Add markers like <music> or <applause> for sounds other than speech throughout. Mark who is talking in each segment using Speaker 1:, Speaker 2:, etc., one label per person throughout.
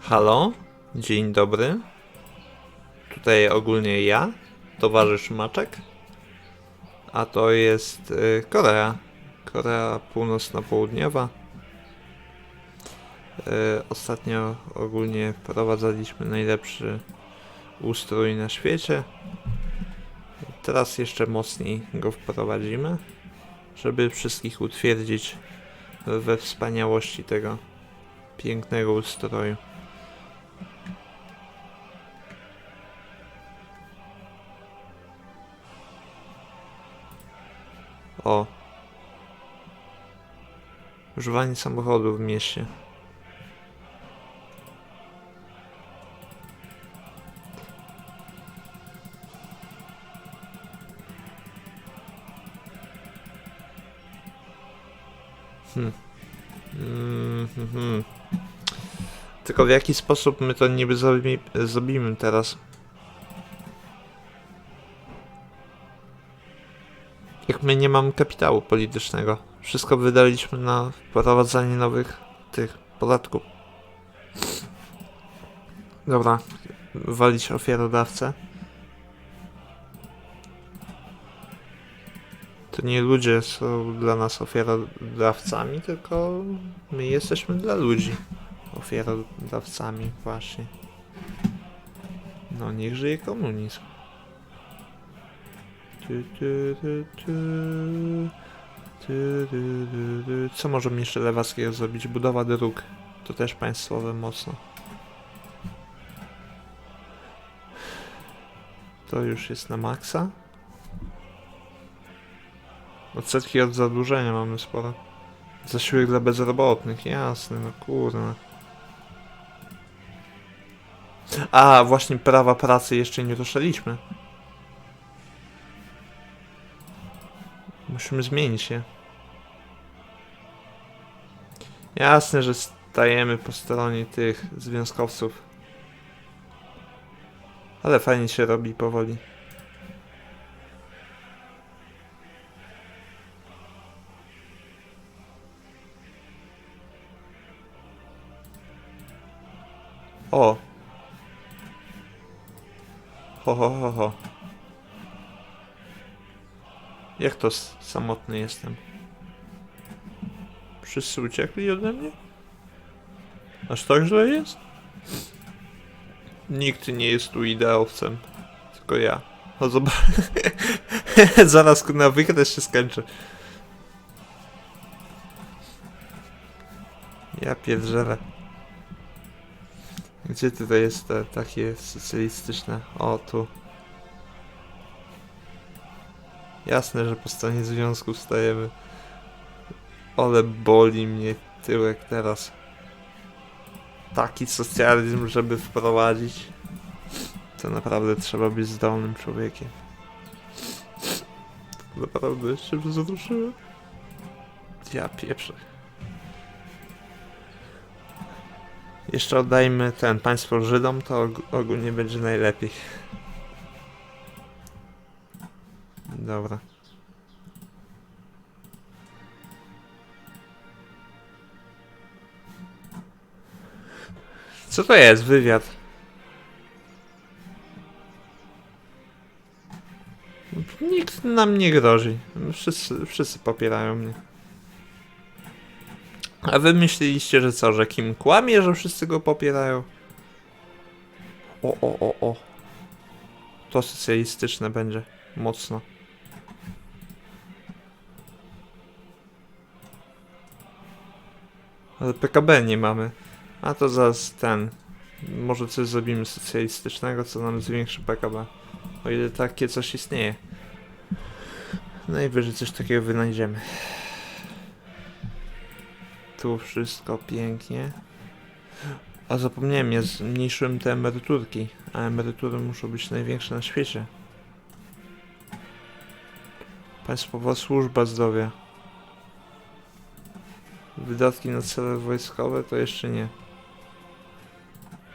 Speaker 1: Halo, dzień dobry. Tutaj ogólnie ja, towarzysz Maczek. A to jest y, Korea. Korea Północno-Południowa. Y, ostatnio ogólnie wprowadzaliśmy najlepszy ustrój na świecie. Teraz jeszcze mocniej go wprowadzimy, żeby wszystkich utwierdzić we wspaniałości tego pięknego ustroju. O. Używanie samochodu w mieście. Hmm. Mm, hmm. Tylko w jaki sposób my to niby zrobi, zrobimy teraz? Nie mamy kapitału politycznego. Wszystko wydaliśmy na wprowadzanie nowych tych podatków. Dobra, walić ofiarodawcę. To nie ludzie są dla nas ofiarodawcami, tylko my jesteśmy dla ludzi ofiarodawcami właśnie. No niech żyje komunizm. Co możemy jeszcze lewackiego zrobić? Budowa dróg. To też państwowe mocno. To już jest na maksa. Odsetki od zadłużenia mamy sporo. Zasiłek dla bezrobotnych, jasne, no kurde. A, właśnie prawa pracy jeszcze nie ruszaliśmy. Musimy zmienić je. Jasne, że stajemy po stronie tych związkowców. Ale fajnie się robi powoli. O! Ho, ho, ho, ho. Jak to samotny jestem? Wszyscy uciekli ode mnie? Aż tak źle jest? Nikt nie jest tu ideowcem. Tylko ja. No zobacz. <laughs> Zaraz na wykres się skończy. Ja pierdzielę. Gdzie tutaj jest te takie socjalistyczne? O, tu. Jasne, że po stronie związku stajemy. Ale boli mnie tyłek teraz. Taki socjalizm, żeby wprowadzić. To naprawdę trzeba być zdolnym człowiekiem. Naprawdę się wzruszyłem. Ja pieprzę. Jeszcze oddajmy ten państwo Żydom, to og- ogólnie będzie najlepiej. Dobra. Co to jest? Wywiad. Nikt nam nie grozi. Wszyscy, wszyscy popierają mnie. A wy myśleliście, że co, że Kim kłamie, że wszyscy go popierają? O, o, o, o. To socjalistyczne będzie. Mocno. Ale PKB nie mamy. A to zaraz ten. Może coś zrobimy socjalistycznego, co nam zwiększy PKB. O ile takie coś istnieje. Najwyżej coś takiego wynajdziemy. Tu wszystko pięknie. A zapomniałem, ja zmniejszyłem te emeryturki. A emerytury muszą być największe na świecie. Państwowa służba zdrowia. Wydatki na cele wojskowe to jeszcze nie.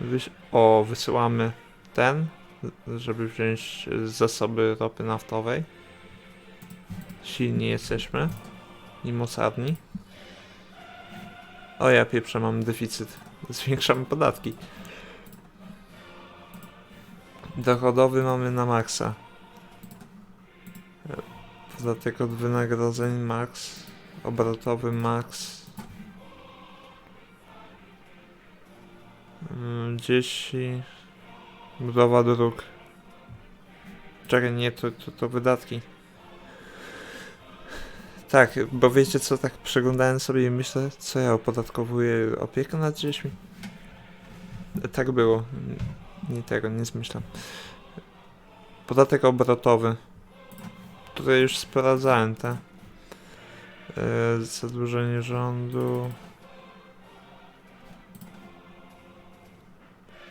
Speaker 1: Wyś o, wysyłamy ten, żeby wziąć zasoby ropy naftowej. Silni jesteśmy. I mocarni. O ja pieprzę, mam deficyt. <laughs> Zwiększamy podatki. Dochodowy mamy na maksa. Podatek od wynagrodzeń max. Obrotowy max. Mm, Dzieci. Budowa dróg. Czekaj, nie, to, to, to wydatki. Tak, bo wiecie co, tak przeglądałem sobie i myślę, co ja opodatkowuję opiekę nad dziećmi. Tak było. Nie tego, nie zmyślam. Podatek obrotowy. Tutaj już sprawdzałem, tak? Yy, zadłużenie rządu.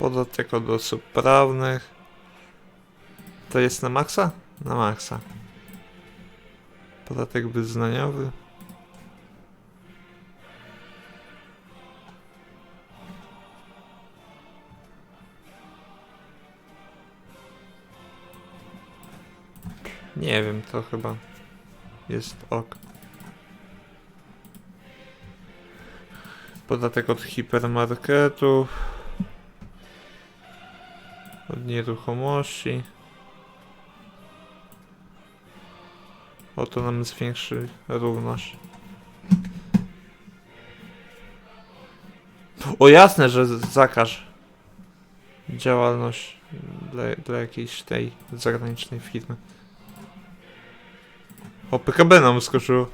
Speaker 1: Podatek od osób prawnych. To jest na maksa? Na maksa. Podatek wyznaniowy. Nie wiem, to chyba jest ok. Podatek od hipermarketów. Od nieruchomości. Oto nam zwiększy równość. O jasne, że zakaż działalność dla, dla jakiejś tej zagranicznej firmy. O, PKB nam skoczyło.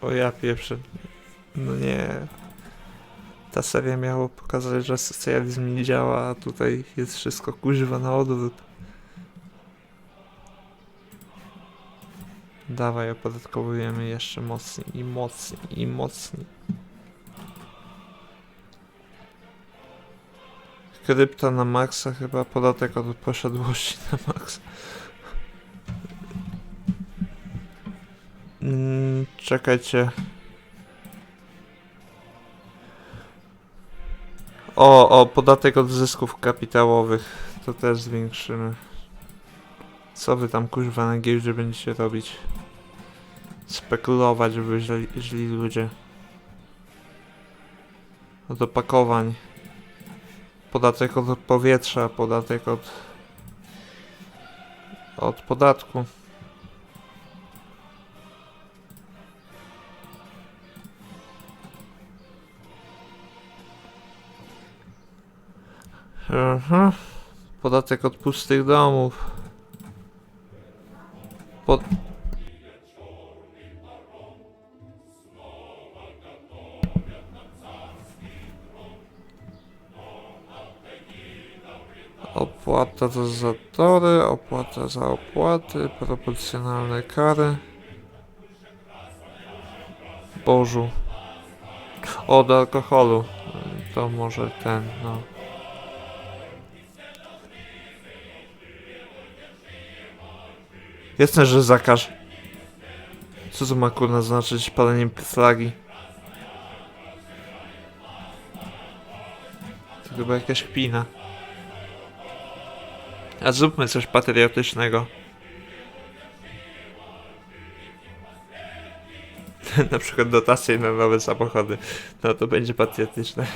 Speaker 1: O ja pierwszy. No nie. Ta seria miała pokazać, że socjalizm nie działa, a tutaj jest wszystko kuźwa na odwrót. Dawaj, opodatkowujemy jeszcze mocniej i mocniej i mocniej. Krypto na maksa, chyba podatek od posiadłości na maksa. Mm, czekajcie. O, o, podatek od zysków kapitałowych. To też zwiększymy. Co wy tam kuźwa na giełdzie będziecie robić? Spekulować, żeby źli, źli ludzie. Od opakowań. Podatek od powietrza, podatek od... Od podatku. Aha. Podatek od pustych domów. Pod... Opłata za zatory, opłata za opłaty, proporcjonalne kary. Bożu. Od alkoholu. To może ten, no. Jasne, że zakaż. Co to ma kurna znaczyć paleniem flagi? To chyba jakaś kpina. A zróbmy coś patriotycznego. <laughs> na przykład dotacje na nowe samochody. No to będzie patriotyczne.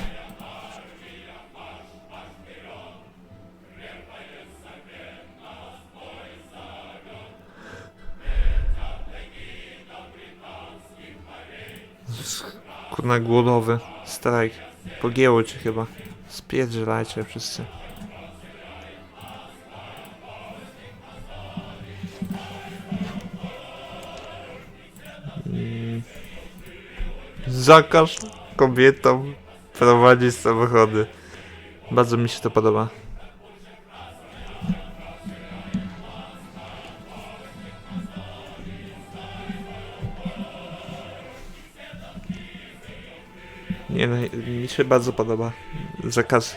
Speaker 1: Kurna głodowy strajk. Pogięło cię chyba. Spierdzielajcie wszyscy. Mm. Zakaż kobietom prowadzić samochody. Bardzo mi się to podoba. Się bardzo podoba zakaz,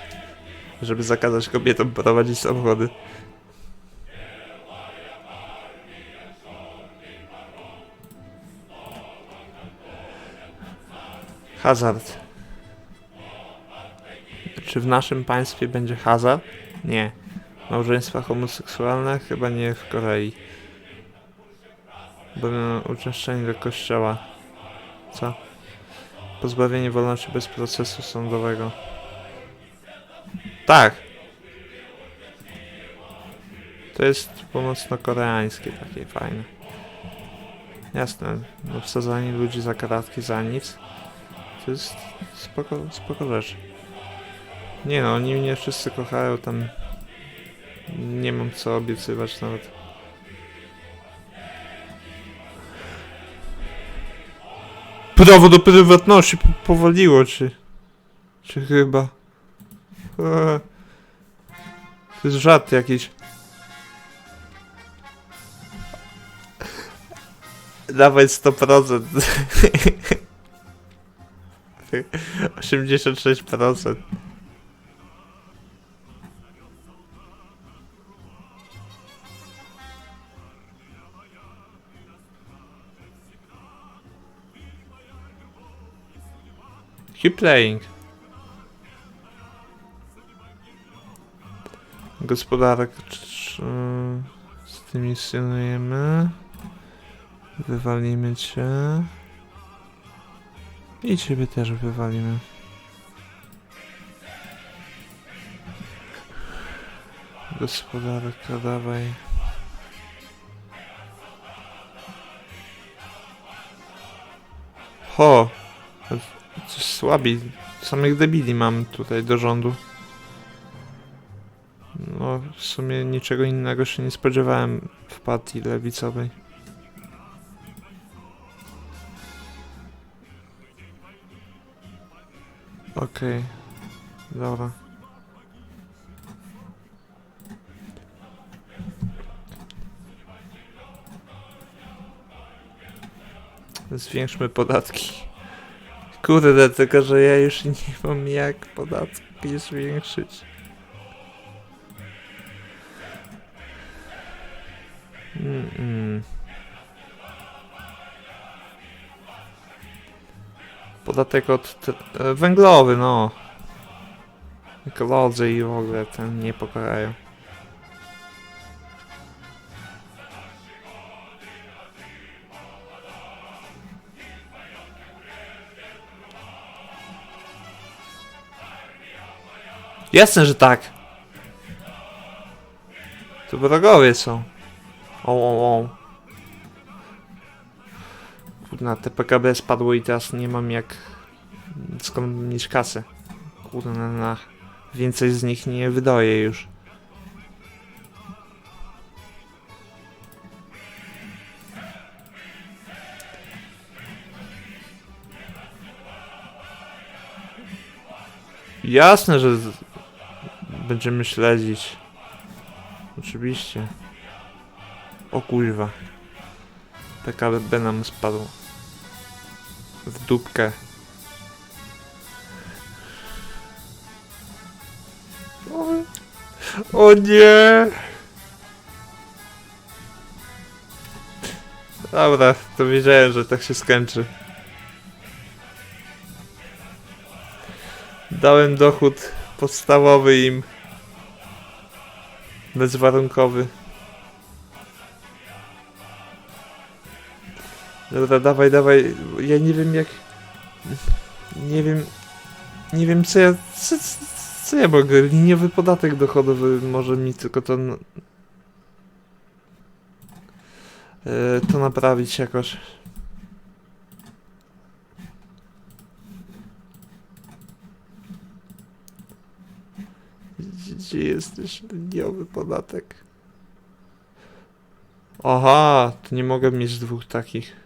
Speaker 1: żeby zakazać kobietom prowadzić samochody. Hazard. Czy w naszym państwie będzie hazard? Nie. Małżeństwa homoseksualne? Chyba nie w Korei. Bo uczęszczenie do kościoła. Co? Pozbawienie wolności bez procesu sądowego. Tak. To jest północno-koreańskie, takie fajne. Jasne, no wsadzanie ludzi za kratki za nic. To jest spoko, spoko rzecz. Nie no, oni mnie wszyscy kochają, tam nie mam co obiecywać nawet. Prawo do prywatności po- powaliło czy Czy chyba? Eee. To jest żart jakiś. Dawaj 100%. 86%. Keep playing. Gospodarek czy stymisjonujemy. Wywalimy cię. I ciebie też wywalimy. Gospodarka, dawaj. Ho! Słabi. Samych debili mam tutaj do rządu. No, w sumie niczego innego się nie spodziewałem w partii lewicowej. Okej, dobra. Zwiększmy podatki. Kurde, tylko że ja już nie mam jak podatki zwiększyć. Mm-mm. Podatek od e, węglowy, no. Ekolodzy i w ogóle ten nie pokochają. Jasne, że tak. To wrogowie są. O, o, o. Kurna, te PKB spadło i teraz nie mam jak... Skąd mieć kasę. Kurna, na... Więcej z nich nie wydaje już. Jasne, że. Będziemy śledzić. Oczywiście. O kurwa. PKB nam spadło. W dupkę. O, o nie! Dobra, to wiedziałem, że tak się skończy. Dałem dochód podstawowy im. Bezwarunkowy. Dobra, dawaj, dawaj. Ja nie wiem jak... Nie wiem... Nie wiem co ja... Co, co, ja mogę? Liniowy podatek dochodowy może mi tylko to... e, To naprawić jakoś. Gdzie- Gdzie jesteś? Liniowy podatek. Aha, to nie mogę mieć dwóch takich.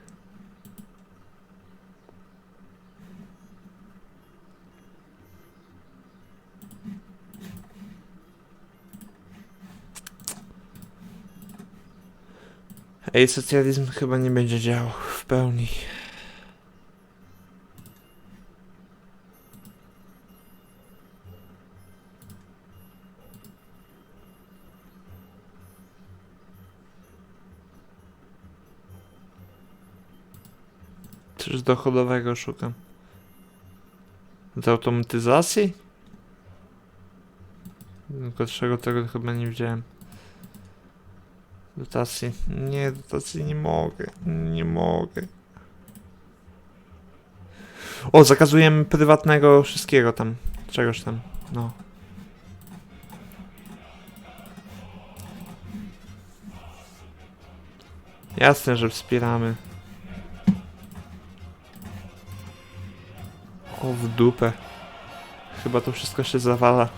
Speaker 1: Ej, socjalizm chyba nie będzie działał w pełni. Coś dochodowego szukam. Z automatyzacji? Gorszego tego chyba nie widziałem. Dotacji. Nie, dotacji nie mogę. Nie mogę. O, zakazujemy prywatnego wszystkiego tam. Czegoś tam. No. Jasne, że wspieramy. O, w dupę. Chyba to wszystko się zawala.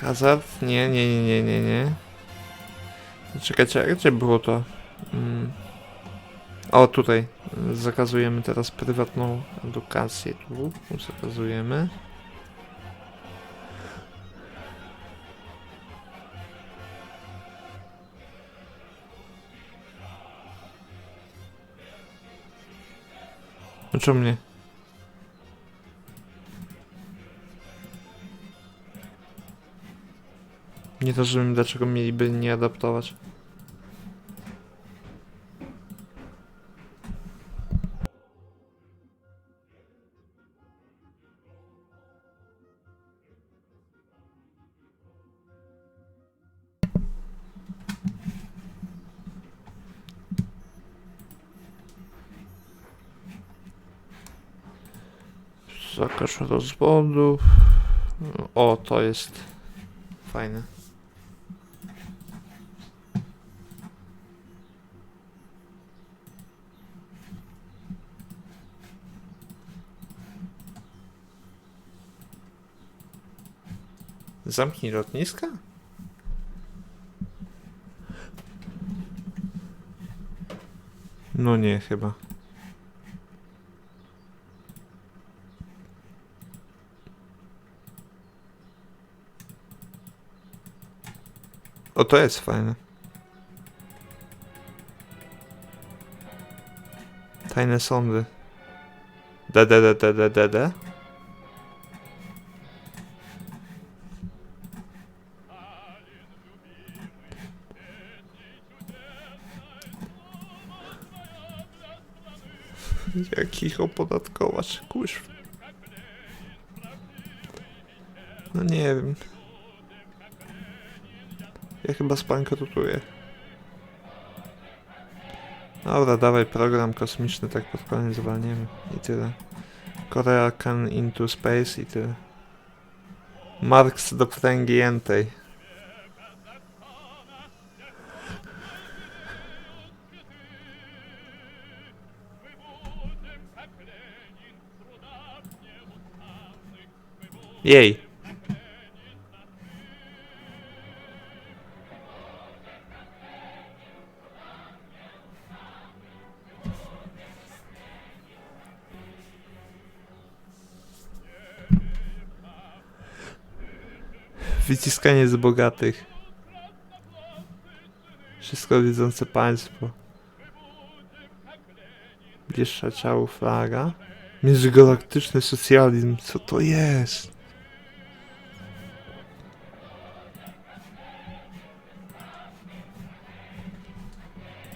Speaker 1: Hazard? Nie, nie, nie, nie, nie, nie. Czekajcie, a gdzie było to? Mm. O, tutaj. Zakazujemy teraz prywatną edukację. Tu zakazujemy. No czemu nie? Nie rozumiem, dlaczego mieliby nie adaptować. Rozwodów. O, to jest fajne. Zamknij lotniska? No nie, chyba. To jest fajne. Tajne sądy. D, D, D, D, D, D, D. Jak ich opodatkować, kuźwa. No nie wiem. Chyba spankrutuję. Dobra, dawaj program kosmiczny, tak pod koniec zwalniemy. I tyle. Korea can into space i tyle. Marks do pręgiętej. Jej. Wyciskanie z bogatych. Wszystko widzące państwo. Bliższa ciału flaga. Międzygalaktyczny socjalizm. Co to jest?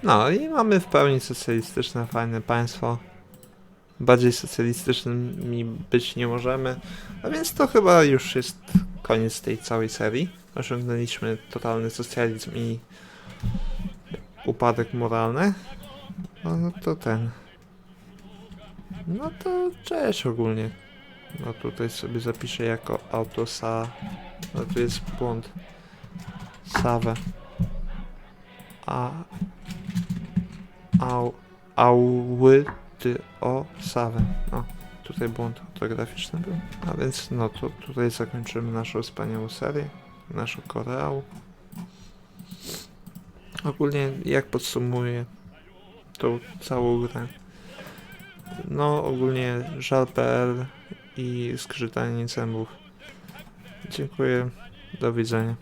Speaker 1: No i mamy w pełni socjalistyczne, fajne państwo. Bardziej socjalistycznymi być nie możemy. A więc to chyba już jest koniec tej całej serii. Osiągnęliśmy totalny socjalizm i upadek moralny. No, no to ten. No to cześć ogólnie. No tutaj sobie zapiszę jako autosa. No tu jest błąd. Sawę. A. Au. Auły. Ty. O. Sawę. O. Tutaj błąd ortograficzny był. A więc no to tutaj zakończymy naszą wspaniałą serię. Naszą Koreał. Ogólnie jak podsumuję tą całą grę. No ogólnie żal.pl i skrzytanie zębów. Dziękuję. Do widzenia.